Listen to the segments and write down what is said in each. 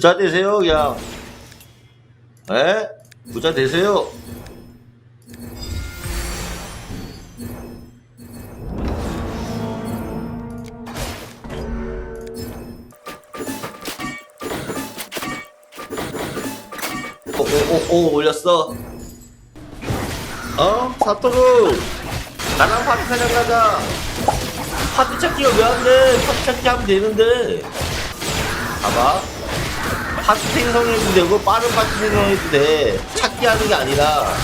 부자 되세요, 그냥. 에? 부자 되세요. 오오오 올렸어. 어? 사토루! 나랑 파티 사냥 가자. 파티 찾기가 왜 안 돼? 파티 찾기 하면 되는데. 봐봐. 파티 생성해도 되고 빠른 파티 생성해도 돼. 찾기 하는 게 아니라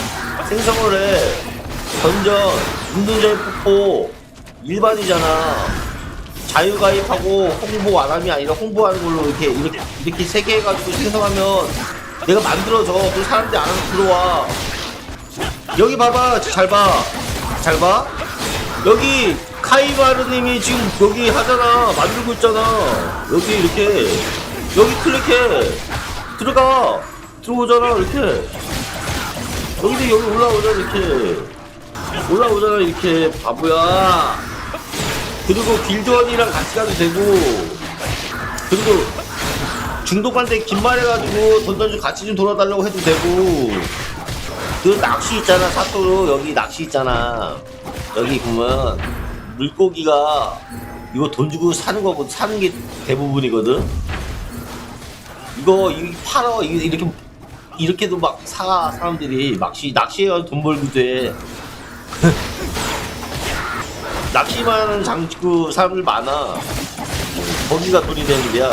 생성을 해. 던전, 운동자의 폭포. 일반이잖아. 자유가입하고 홍보 안 함이 아니라 홍보하는 걸로 이렇게 이렇게 이렇게 세개 해가지고 생성하면 내가 만들어줘. 그 사람들이 안 하면 들어와. 여기 봐봐. 잘 봐. 잘 봐. 여기 카이바르님이 지금 여기 하잖아. 만들고 있잖아. 여기 이렇게. 여기 클릭해. 들어가. 들어오잖아 이렇게. 여기도 여기 올라오잖아 이렇게. 올라오잖아 이렇게. 바보야. 그리고 길드원이랑 같이 가도 되고. 그리고 중독한테 긴말해가지고 던전 좀 같이 좀 돌아달라고 해도 되고. 그 낚시 있잖아 사토로. 여기 낚시 있잖아. 여기 보면 물고기가 이거 돈 주고 사는 거고 사는 게 대부분이거든. 이거 이 팔어. 이- 이렇게 이렇게도 막 사 사람들이 낚시 낚시해서 돈 벌기도 해. 낚시만 장그 사람들 많아. 거기가 돈이 되는 데야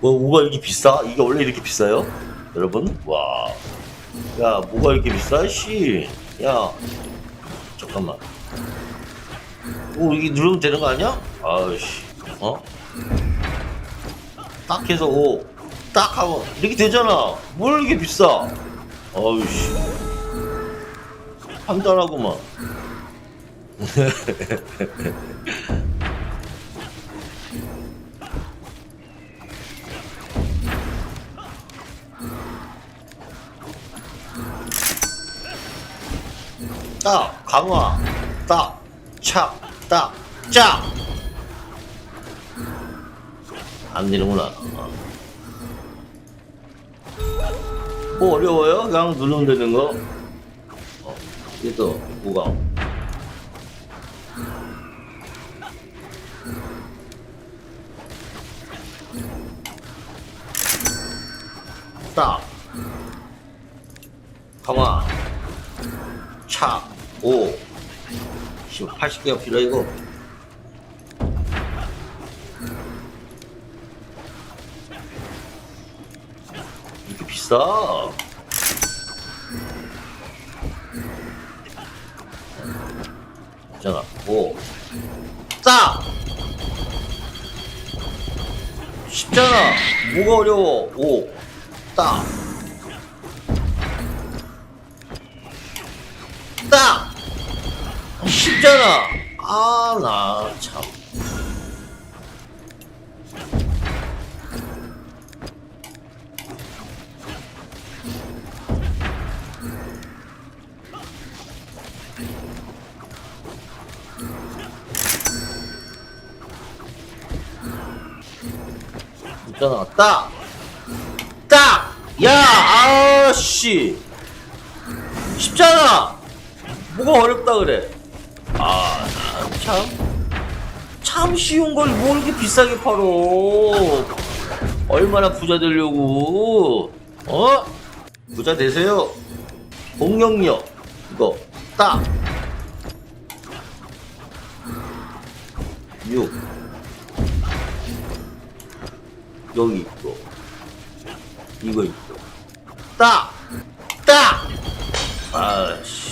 뭐 뭐가 이렇게 비싸? 이게 원래 이렇게 비싸요? 여러분? 와. 야, 뭐가 이렇게 비싸? 씨. 야. 잠깐만. 오, 이게 누르면 되는 거 아니야? 아이씨. 어? 딱 해서 오. 딱 하고 이렇게 되잖아. 뭘 이렇게 비싸? 아이씨. 판단하고만. 딱 강화 딱착딱짝안 되는구나 뭐 어려워요? 그냥 누르면 되는 거? 어, 이게 또 뭐가? 딱. 강화. 차, 오, 80개가 필요해, 이거. 있잖아, 오. 싸! 쉽잖아. 뭐가 어려워. 오, 따. 딱! 쉽잖아. 아, 나 참. 있잖아. 딱! 딱! 야, 아씨! 쉽잖아! 뭐가 어렵다 그래? 아, 난 참. 참 쉬운 걸 뭘 이렇게 비싸게 팔어? 얼마나 부자 되려고? 어? 부자 되세요. 공격력. 이거, 딱. 6. 여기 있고 이거 있고 딱! 딱! 아씨